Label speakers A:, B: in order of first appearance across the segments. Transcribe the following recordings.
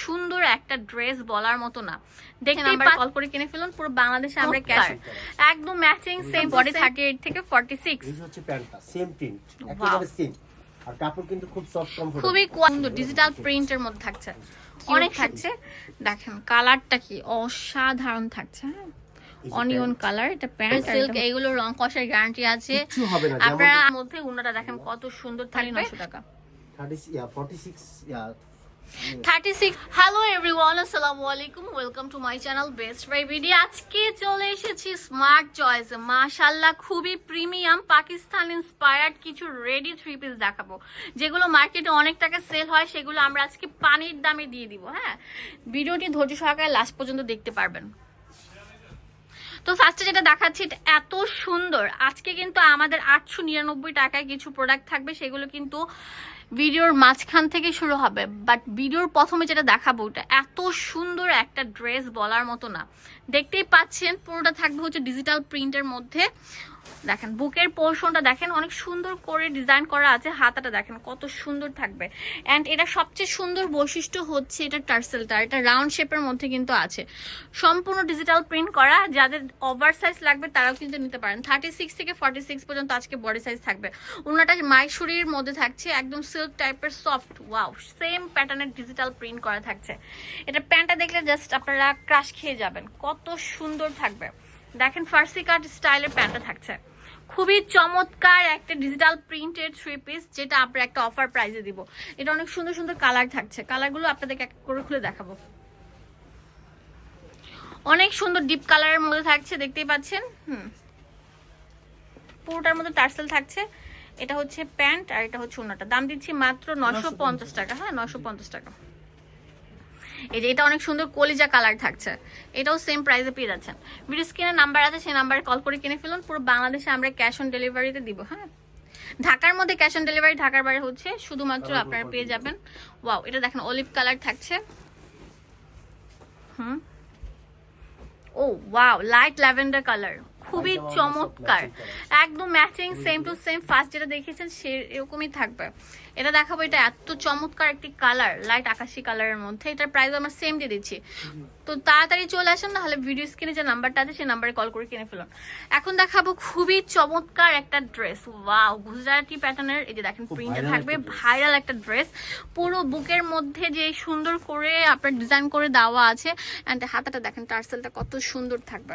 A: সুন্দর একটা ড্রেস বলার মতো না। দেখে নাম্বার কল করে কিনে ফেলুন পুরো বাংলাদেশে আমরা ক্যাশ একদম matching same body thirty eight থেকে ফর্টি সিক্স
B: এই হচ্ছে প্যান্টটা সেম প্রিন্ট একেবারে সেম আর কাপড় কিন্তু খুব সফট কমফোর্টেবল
A: খুবই সুন্দর ডিজিটাল প্রিন্টের মধ্যে থাকছে। অনেক থাকছে। দেখেন কালারটা কি অসাধারণ থাকছে হ্যাঁ? অনিয়ন কালার এটা প্যান্ট সিল্ক এইগুলো রং কষার গ্যারান্টি আছে। আপনারা মধ্যে উন্নাটা দেখেন কত সুন্দর থাকবে? নশো টাকা।
B: 30 ইয়া 46 ইয়া
A: 36 হ্যালো আলাইকুম। Welcome to my channel best আজকে চলে এসেছি স্মার্ট মাশাল্লাহ খুবই প্রিমিয়াম পাকিস্তান কিছু রেডি থ্রি পিস দেখাবো। যেগুলো মার্কেটে অনেক টাকা সেল হয়, সেগুলো আমরা আজকে পানির দামে দিয়ে দিব হ্যাঁ? ভিডিওটি ধৈর্য সহকারে লাস্ট পর্যন্ত দেখতে পারবেন। তো ফার্স্টে যেটা দেখাচ্ছি এত সুন্দর। আজকে কিন্তু আমাদের আটশো নিরানব্বই টাকায় কিছু প্রোডাক্ট থাকবে, সেগুলো কিন্তু ভিডিওর মাঝখান থেকে শুরু হবে বাট ভিডিওর প্রথমে যেটা দেখাবো ওটা এত সুন্দর একটা ড্রেস বলার মতো না। দেখতেই পাচ্ছেন, পুরোটা থাকবে হচ্ছে ডিজিটাল প্রিন্টের মধ্যে। দেখেন, বুকের পোর্শনটা দেখেন, অনেক সুন্দর করে ডিজাইন করা আছে, হাতাটা দেখেন, কত সুন্দর থাকবে। অ্যান্ড এটা সবচেয়ে সুন্দর বৈশিষ্ট্য হচ্ছে এটা টার্সেলটা, এটা রাউন্ড শেপের মধ্যে কিন্তু আছে। সম্পূর্ণ ডিজিটাল প্রিন্ট করা, যাদের ওভার সাইজ লাগবে তারাও কিন্তু নিতে পারেন। থার্টি সিক্স থেকে ফর্টি সিক্স পর্যন্ত আজকে বডি সাইজ থাকবে। ওনাটা মাইসুরির মধ্যে থাকছে, একদম সিল্ক টাইপের সফট ওয়াও সেম প্যাটার্নের ডিজিটাল প্রিন্ট করা থাকছে। এটা প্যান্টটা দেখলে জাস্ট আপনারা ক্রাশ খেয়ে যাবেন, কত সুন্দর থাকবে। দেখেন ফার্সি কাট স্টাইলের প্যান্টটা থাকছে। খুবই চমৎকার একটা ডিজিটাল প্রিন্টেড থ্রি পিস যেটা আমরা একটা অফার প্রাইজে দিব। এটা অনেক সুন্দর সুন্দর কালার থাকছে। কালারগুলো আপনাদেরকে এক করে খুলে দেখাবো। অনেক সুন্দর ডিপ কালারের মধ্যে থাকছে দেখতেই পাচ্ছেন? হুম। পুরোটার মধ্যে টার্সেল থাকছে। এটা হচ্ছে প্যান্ট আর এটা হচ্ছে ওনাটা দাম দিচ্ছি মাত্র নশো পঞ্চাশ। টাকা। হ্যাঁ নশো পঞ্চাশ টাকা। এই যে এটা অনেক সুন্দর কলিজা কালার থাকছে। এটাও সেম প্রাইসে পেয়ে যাচ্ছেন। ভিডিও স্ক্রিনে নাম্বার আছে সেই নাম্বারে কল করে কিনে ফেলুন। পুরো বাংলাদেশে আমরা ক্যাশ অন ডেলিভারিতে দিব হ্যাঁ? ঢাকার মধ্যে ক্যাশ অন ডেলিভারি ঢাকার বাইরে হচ্ছে শুধুমাত্র আপনারা পেয়ে যাবেন। ওয়াও এটা দেখেন অলিভ কালার থাকছে। হুম? ও ওয়াও লাইট ল্যাভেন্ডার কালার খুবই চমৎকার। একদম matching same to same first যেটা দেখেছেন সেরকমই থাকবে। এটা দেখাবো এটা এত চমৎকার একটি কালার লাইট আকাশি কালারের মধ্যে। এটার প্রাইস আমরা সেম দিয়ে দিচ্ছি। তো তাড়াতাড়ি চলে আসেন না হলে ভিডিও স্ক্রিনে যে নাম্বারটা আছে সেই নাম্বারে কল করে কিনে ফেলুন। এখন দেখাবো খুবই চমৎকার একটা ড্রেস ওয়াও গুজরাটি প্যাটার্নের এই যে দেখেন প্রিন্টে থাকবে ভাইরাল একটা ড্রেস পুরো বুকের মধ্যে যে সুন্দর করে আপনার ডিজাইন করে দেওয়া আছে অ্যান্ড হাতাটা দেখেন টার্সেলটা কত সুন্দর থাকবে।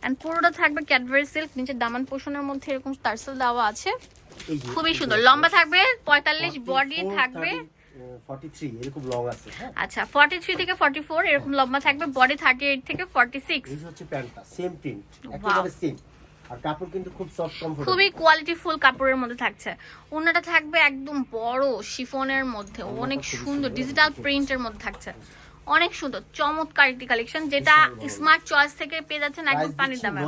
A: অ্যান্ড পুরোটা থাকবে ক্যাডবেরি সিল্ক নিচে দামান পোষণের মধ্যে এরকম টার্সেল দেওয়া আছে। খুবই সুন্দর। লম্বা থাকবে পঁয়তাল্লিশ বডি থাকবে।
B: 43 এরকম লং আছে হ্যাঁ?
A: আচ্ছা থেকে এরকম লম্বা থাকবে। বডি থার্টি এইট থেকে ফর্টি সিক্স
B: এই হচ্ছে প্যান্টটা সেম প্রিন্ট একেবারে সেম আর কাপড় কিন্তু খুব সফট কমফোর্টেবল
A: খুবই কোয়ালিটি ফুল কাপড়ের মধ্যে থাকছে। ওনাটা থাকবে একদম বড় শিফনের মধ্যে। অনেক সুন্দর ডিজিটাল প্রিন্টের মধ্যে থাকছে। অনেক সুন্দর চমৎকার একটি কালেকশন যেটা স্মার্ট চয়েস থেকে পেয়ে যাচ্ছেন একদম পানির দামে।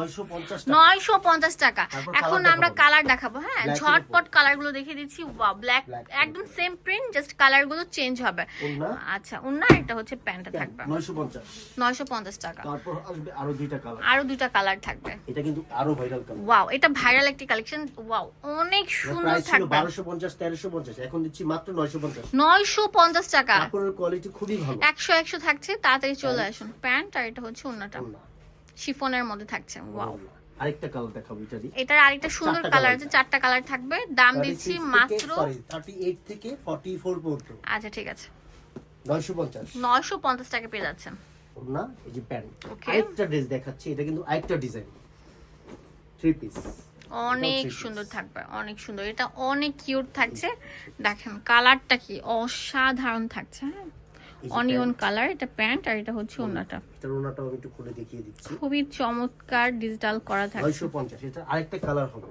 A: নয়শো পঞ্চাশ টাকা। এখন আমরা কালার দেখাবো হ্যাঁ ঝটপট কালারগুলো দেখিয়ে দিচ্ছি। ওয়াও ব্ল্যাক একদম সেম প্রিন্ট জাস্ট কালারগুলো চেঞ্জ হবে। আচ্ছা ওনা এটা হচ্ছে প্যান্টটা থাকবে।
B: 950
A: নয়শো পঞ্চাশ টাকা।
B: আরও দুইটা কালার
A: আরও দুইটা কালার থাকবে।
B: এটা কিন্তু আরও ভাইরাল কালার
A: ওয়াও এটা ভাইরাল একটি কালেকশন ওয়াও অনেক সুন্দর থাকবে।
B: 1250 1350 এখন দিচ্ছি মাত্র 950
A: নয়শো পঞ্চাশ টাকা।
B: কাপড়ের কোয়ালিটি খুবই ভালো।
A: একশো একশো থাকছে তাড়াতাড়ি চলে আসুন। প্যান্ট আর এটা হচ্ছে
B: ওন্না।
A: শিফনের মধ্যে থাকছে। ওয়াও
B: আরেকটা কালার দেখাবো এটারই
A: এটার আরেকটা সুন্দর কালার আছে চারটা কালার থাকবে। দাম
B: 36
A: দিচ্ছি মাত্র
B: sorry, 38 থেকে 44 পর্যন্ত।
A: আচ্ছা ঠিক আছে।
B: 950
A: নয়শো পঞ্চাশ টাকা পেয়ে যাচ্ছেন।
B: ওন্না এই যে প্যান্ট. আরেকটা ড্রেস দেখাচ্ছি এটা কিন্তু আরেকটা ডিজাইন থ্রি পিস
A: অনেক সুন্দর থাকবে অনেক সুন্দর। এটা অনেক কিউট থাকছে। দেখেন কালারটা কি অসাধারণ থাকছে হ্যাঁ? অনিয়ন কালার এটা প্যান্ট আর এটা হচ্ছে ওনাটা।
B: এটার ওনাটাও আমি একটু খুলে দেখিয়ে দিচ্ছি।
A: খুবই চমৎকার ডিজিটাল করা থাকছে।
B: 950 এটা আরেকটা কালার হবে।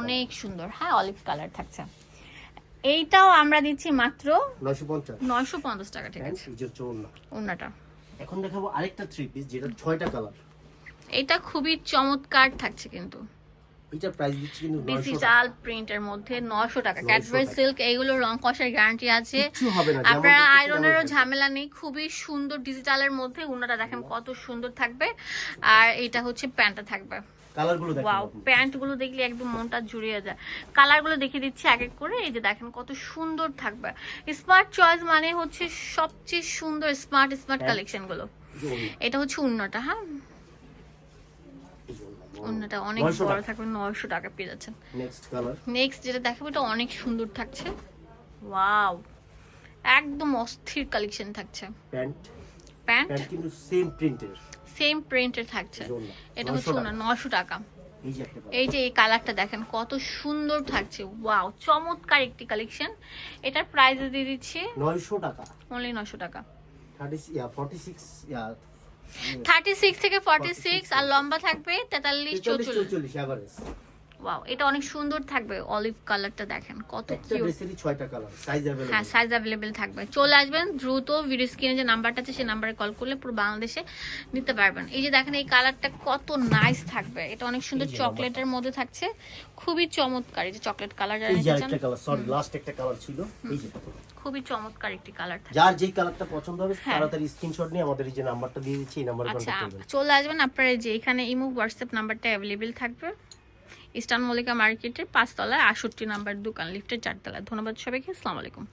A: অনেক সুন্দর। হ্যাঁ অলিভ কালার থাকছে। এইটাও আমরা দিচ্ছি মাত্র
B: 950
A: নয়শো পঞ্চাশ টাকা ঠিক আছে।
B: এই যে।
A: ওনাটা
B: এখন দেখাবো আরেকটা থ্রি পিস যেটা ছয়টা কালার
A: এটা খুবই চমৎকার থাকছে কিন্তু।
B: এটা প্রাইস দিচ্ছি কিন্তু 900।
A: ডিজিটাল প্রিন্টের মধ্যে নশো টাকা।
B: 900
A: ক্যাডবেরি সিল্ক এইগুলো রং কষার গ্যারান্টি আছে।
B: কিচ্ছু হবে না
A: আপনারা আয়রনেরও ঝামেলা নেই খুবই সুন্দর ডিজিটালের মধ্যে। উনাটা দেখেন কত সুন্দর থাকবে। আর এটা হচ্ছে প্যান্টটা থাকবে।
B: কালারগুলো দেখেন
A: ওয়াও
B: আপনি।
A: দেখলে একদম মনটা জুড়িয়ে যায়। কালারগুলো দেখিয়ে দিচ্ছি এক এক করে। এই যে দেখেন কত সুন্দর থাকবে। স্মার্ট চয়েস মানে হচ্ছে সবচেয়ে সুন্দর স্মার্ট স্মার্ট
B: Pant।
A: কালেকশনগুলো।
B: এই যে ওড়না,
A: এটা হচ্ছে উন্নটা হ্যাঁ? উন্নটা অনেক বড় থাকবে নয়শো টাকা পেয়ে যাচ্ছেন।
B: নেক্সট কালার
A: নেক্সট যেটা দেখাবো এটা অনেক সুন্দর থাকছে। ওয়াও একদম অস্থির কালেকশন থাকছে।
B: প্যান্ট কিন্তু সেম প্রিন্টের
A: সেম প্রিন্টের থাকছে। এটা হচ্ছে
B: টাকা।
A: নশো টাকা। এই যে এই কালারটা দেখেন কত সুন্দর থাকছে। ওয়াও চমৎকার একটি কালেকশন এটার প্রাইস দিয়ে দিচ্ছি
B: 900 টাকা।
A: অনলি নশো টাকা।
B: 30 ইয়া 46 ইয়া
A: থার্টি সিক্স থেকে ফর্টি সিক্স আর লম্বা থাকবে তেতাল্লিশ
B: 43
A: চৌচল্লিশ।
B: 44 এভারেজ
A: ওয়াও এটা অনেক সুন্দর থাকবে অলিভ কালারটা দেখেন কত
B: একটা
A: কিউট
B: ড্রেসেরই 6টা কালার সাইজ
A: হ্যাঁ
B: अवेलेबल
A: সাইজ অ্যাভেলেবেল থাকবে চলে আসবেন দ্রুত ভিডিও স্ক্রিনে যে নাম্বারটা আছে সেই নাম্বারে কল করলে পুরো বাংলাদেশে নিতে পারবেন এই যে দেখেন এই কালারটা কত নাইস থাকবে এটা অনেক সুন্দর
B: এই যে
A: চকলেটের মধ্যে থাকছে খুবই চমৎকার এই যে চকলেট কালার যারা
B: এই যে
A: নিতে চান
B: আরেকটা কালার সরি লাস্ট একটা কালার ছিল এই যে
A: খুবই চমৎকার একটি কালার থাকে
B: যার যেই কালারটা পছন্দ হবে
A: হ্যাঁ।
B: তাড়াতাড়ি স্ক্রিনশট নিয়ে আমাদের এই যে নাম্বারটা দিয়ে দিচ্ছি এই নাম্বারে
A: আচ্ছা
B: কন্টাক্ট করবেন
A: চলে আসবেন আপনার এই যে এখানে ইমো হোয়াটসঅ্যাপ নাম্বারটা অ্যাভেলেবেল থাকবে ইস্টার্ন মল্লিকা মার্কেটের পাঁচতলায় আষট্টি নাম্বার দোকান লিফটের চারতলায়। ধন্যবাদ সবাইকে আসসালামু আলাইকুম।